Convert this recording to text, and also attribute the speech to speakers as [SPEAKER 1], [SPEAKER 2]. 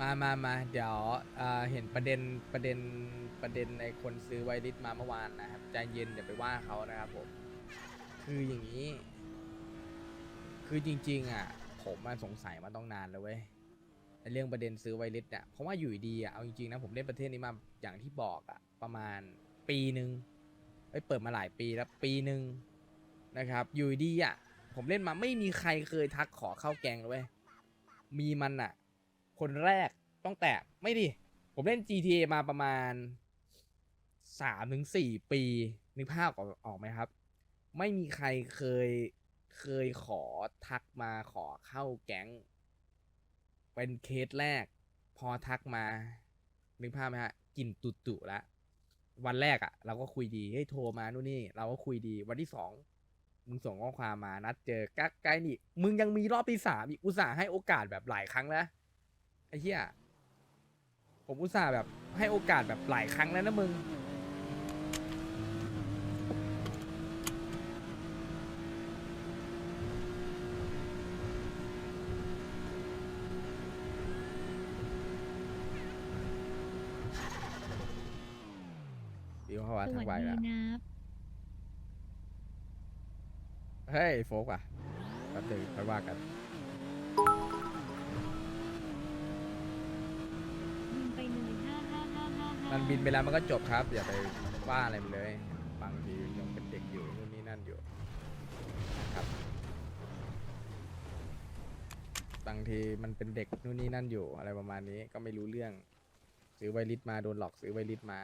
[SPEAKER 1] มามามาเดี๋ยวเอ่อเห็นประเด็นประเด็นประเด็นไอ้คนซื้อไวริสมาเมื่อวานนะครับใจเย็นเดี๋ยวไปว่าเขานะครับผม คืออย่างนี้ คือจริง ๆ อะ ผมมาสงสัยมาต้องนานแล้วเว้ยไอ้เรื่องประเด็นซื้อไวริสเนี่ยเพราะว่าอยู่ดีอะเอาจริงๆนะผมเล่นประเทศนี้มาอย่างที่บอกอะ ประมาณปีหนึ่งเอ้ยเปิดมาหลายปีแล้วปีหนึ่งนะครับ อยู่ดีอะ ผมเล่นมาไม่มีใครเคยทักขอเข้าแกงเลยเว้ยมีมันอะ คนแรกต้องแต่ไม่ดิ ผมเล่น GTA มาประมาณสามถึงสี่ปี นึกภาพออกออกไหมครับ ไม่มีใครเคยเคยขอทักมาขอเข้าแก๊ง เป็นเคสแรก พอทักมา นึกภาพไหมฮะกลิ่นตุตุละวันแรกอะ่ะ เราก็คุยดีเฮ้ยโทรมานู่นนี่ เราก็คุยดีวันที่สองมึงส่งข้อความมานัดเจอใกล้ๆนี่ มึงยังมีรอบที่สามอีกอุตส่าห์ให้โอกาสแบบหลายครั้งแล้ว อ้เหี้ยผมอุตส่าห์แบบให้โอกาสแบบหลายครั้งแล้วนะมึงวิวเข้ามา
[SPEAKER 2] ส
[SPEAKER 1] ทั้
[SPEAKER 2] วั
[SPEAKER 1] ง
[SPEAKER 2] ส
[SPEAKER 1] ใบ
[SPEAKER 2] ดี
[SPEAKER 1] แล้ว
[SPEAKER 2] นะ
[SPEAKER 1] เฮ้ยโฟกว่ะแป๊บนึงไปว่ากัน มันบินไปแล้วมันก็จบครับ อย่าไปว่าอะไรมันเลยบางทียังเป็นเด็กอยู่นู่นนี่นั่นอยู่นะครับบางทีมันเป็นเด็กนู่นนี่นั่นอยู่อะไรประมาณนี้ก็ไม่รู้เรื่อง ซื้อไวริสมาโดนหลอกซื้อไวริสมา